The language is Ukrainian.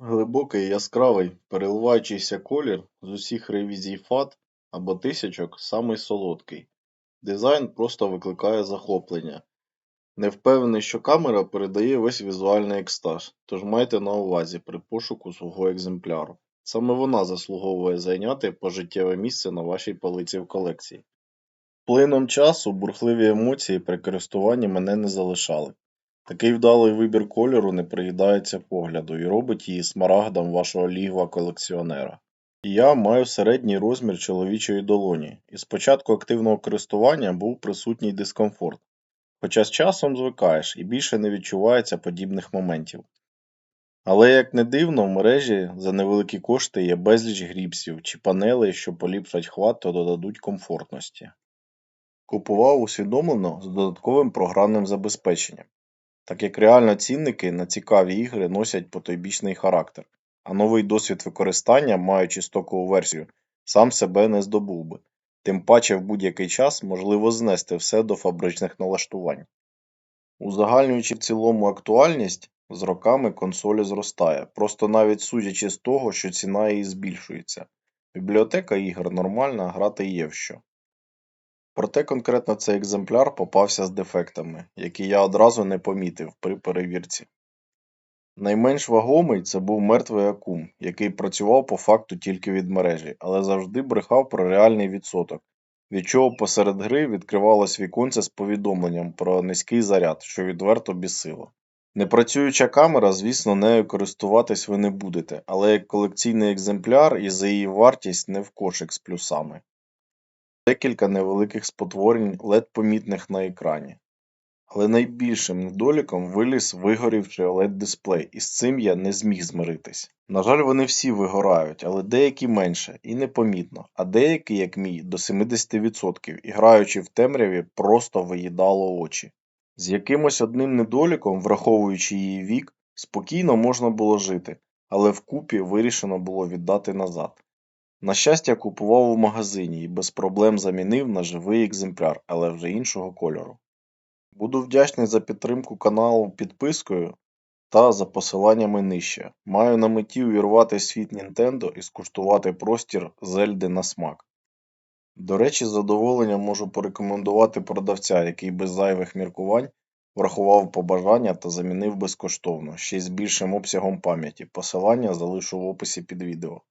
Глибокий яскравий переливаючийся колір з усіх ревізій фат або тисячок самий солодкий. Дизайн просто викликає захоплення. Не впевнений, що камера передає весь візуальний екстаз, тож майте на увазі при пошуку свого екземпляру. Саме вона заслуговує зайняти пожиттєве місце на вашій полиці в колекції. Плином часу бурхливі емоції при користуванні мене не залишали. Такий вдалий вибір кольору не приїдається погляду і робить її смарагдом вашого лігва колекціонера. Я маю середній розмір чоловічої долоні, і з початку активного користування був присутній дискомфорт, хоча з часом звикаєш і більше не відчувається подібних моментів. Але як не дивно, в мережі за невеликі кошти є безліч гріпсів чи панелей, що поліпшать хват та додадуть комфортності. Купував усвідомлено з додатковим програмним забезпеченням, так як реально цінники на цікаві ігри носять потойбічний характер, а новий досвід використання, маючи стокову версію, сам себе не здобув би, тим паче в будь-який час можливо знести все до фабричних налаштувань. Узагальнюючи в цілому актуальність, з роками консолі зростає, просто навіть судячи з того, що ціна її збільшується. Бібліотека ігор нормальна, грати є в що. Проте конкретно цей екземпляр попався з дефектами, які я одразу не помітив при перевірці. Найменш вагомий це був мертвий акум, який працював по факту тільки від мережі, але завжди брехав про реальний відсоток, від чого посеред гри відкривалось віконце з повідомленням про низький заряд, що відверто бісило. Непрацююча камера, звісно, нею користуватись ви не будете, але як колекційний екземпляр і за її вартість не в кошик з плюсами. Декілька невеликих спотворень ледь помітних на екрані. Але найбільшим недоліком виліз вигорівши oled дисплей, і з цим я не зміг змиритись. На жаль, вони всі вигорають, але деякі менше і непомітно, а деякі, як мій, до 70% і граючи в темряві, просто виїдало очі. З якимось одним недоліком, враховуючи її вік, спокійно можна було жити, але вкупі вирішено було віддати назад. На щастя, купував у магазині і без проблем замінив на живий екземпляр, але вже іншого кольору. Буду вдячний за підтримку каналу підпискою та за посиланнями нижче. Маю на меті увірвати світ Nintendo і скуштувати простір Зельди на смак. До речі, з задоволенням можу порекомендувати продавця, який без зайвих міркувань врахував побажання та замінив безкоштовно, ще й з більшим обсягом пам'яті. Посилання залишу в описі під відео.